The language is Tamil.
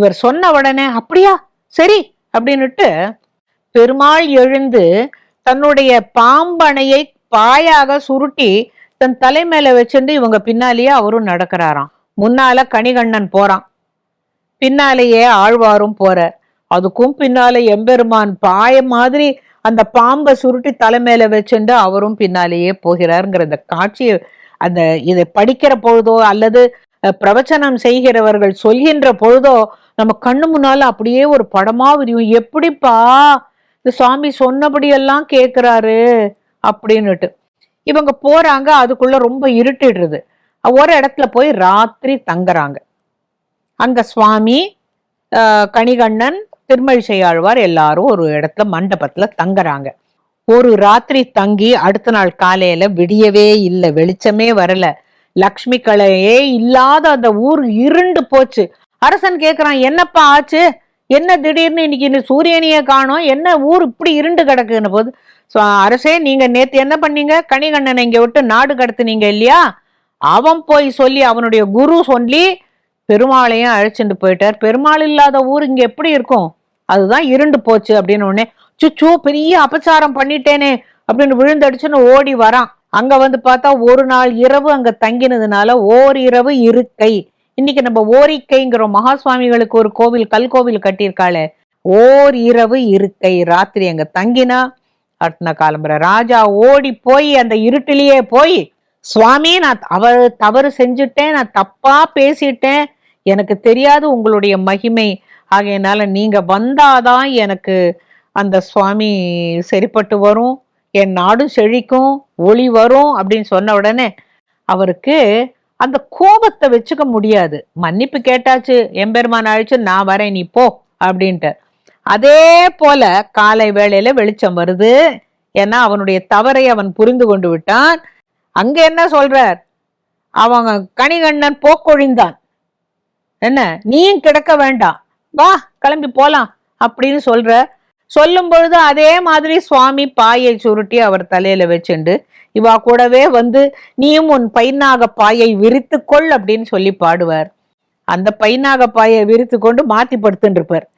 இவர் சொன்ன உடனே அப்படியா? சரி அப்படின்னுட்டு பெருமாள் எழுந்து தன்னுடைய பாம்பனையை பாயாக சுருட்டி தன் தலை மேல வச்சிருந்து இவங்க பின்னாலேயே அவரும் நடக்கிறாராம். முன்னால கணிகண்ணன் போறான். பின்னாலேயே ஆழ்வாரும் போற அதுக்கும் பின்னால எம்பெருமான் பாய மாதிரி அந்த பாம்பை சுருட்டி தலை மேல வச்சுட்டு அவரும் பின்னாலேயே போகிறாருங்கிற அந்த காட்சியை அந்த இதை படிக்கிற பொழுதோ அல்லது பிரவச்சனம் செய்கிறவர்கள் சொல்கின்ற பொழுதோ நம்ம கண்ணு முன்னால அப்படியே ஒரு படமா விரியும். எப்படிப்பா இந்த சுவாமி சொன்னபடியெல்லாம் கேக்குறாரு அப்படின்னுட்டு. இவங்க போறாங்க அதுக்குள்ள ரொம்ப இருட்டிடுறது. ஒரு இடத்துல போய் ராத்திரி தங்குறாங்க. அங்க சுவாமி கணிகண்ணன் திருமழிசையாழ்வார் எல்லாரும் ஒரு இடத்துல மண்டபத்துல தங்குறாங்க. ஒரு ராத்திரி தங்கி அடுத்த நாள் காலையில விடியவே இல்லை வெளிச்சமே வரல. லக்ஷ்மி கலையே இல்லாத அந்த ஊர் இருண்டு போச்சு. அரசன் கேட்குறான் என்னப்பா ஆச்சு? என்ன திடீர்னு இன்னைக்கு இந்த சூரியனையே காணும்? என்ன ஊர் இப்படி இருண்டு கிடக்குன்னு போது? ஸோ அரசே நீங்க நேத்து என்ன பண்ணீங்க? கணிகண்ணனை இங்க விட்டு நாடு கடத்துனீங்க இல்லையா? அவன் போய் சொல்லி அவனுடைய குரு சொல்லி பெருமாளையும் அழைச்சிட்டு போயிட்டார். பெருமாள் இல்லாத ஊர் இங்க எப்படி இருக்கும்? அதுதான் இருண்டு போச்சு அப்படின்னு உடனே சுச்சோ பெரிய அபச்சாரம் பண்ணிட்டேனே அப்படின்னு விழுந்தடிச்சுன்னு ஓடி வரான். அங்க வந்து பார்த்தா ஒரு நாள் இரவு அங்க தங்கினதுனால ஓர் இரவு இருக்கை. இன்னைக்கு நம்ம ஓரிக்கைங்கிற மகா சுவாமிகளுக்கு ஒரு கோவில் கல் கோவில் கட்டியிருக்காளே. ஓர் இரவு இருக்கை ராத்திரி அங்க தங்கினா அடுத்த காலம்புற ராஜா ஓடி போய் அந்த இருட்டிலேயே போய் சுவாமி நான் அவர் தவறு செஞ்சுட்டேன் நான் தப்பா பேசிட்டேன் எனக்கு தெரியாது உங்களுடைய மகிமை. ஆகையினால நீங்க வந்தாதான் எனக்கு அந்த சுவாமி சரிப்பட்டு வரும் என் நாடும் செழிக்கும் ஒளி வரும் அப்படின்னு சொன்ன உடனே அவருக்கு அந்த கோபத்தை வச்சுக்க முடியாது. மன்னிப்பு கேட்டாச்சு எம்பெருமான் அழிச்சு நான் வரேன் நீ போ அப்படின்ட்டு. அதே போல காலை வேளையில வெளிச்சம் வருது. ஏன்னா அவனுடைய தவறை அவன் புரிந்து கொண்டு விட்டான். அங்க என்ன சொல்றார்? அவங்க கணிகண்ணன் போக்கொழிந்தான். என்ன? நீயும் கிடக்க வேண்டாம். வா கிளம்பி போலாம் அப்படின்னு சொல்ற சொல்லும் பொழுது அதே மாதிரி சுவாமி பாயை சுருட்டி அவர் தலையில வச்சுண்டு இவா கூடவே வந்து நீயும் உன் பைனாக பாயை விரித்துக்கொள் அப்படின்னு சொல்லி பாடுவார். அந்த பைனாக பாயை விரித்து கொண்டு மாத்தி படுத்துட்டு இருப்பார்.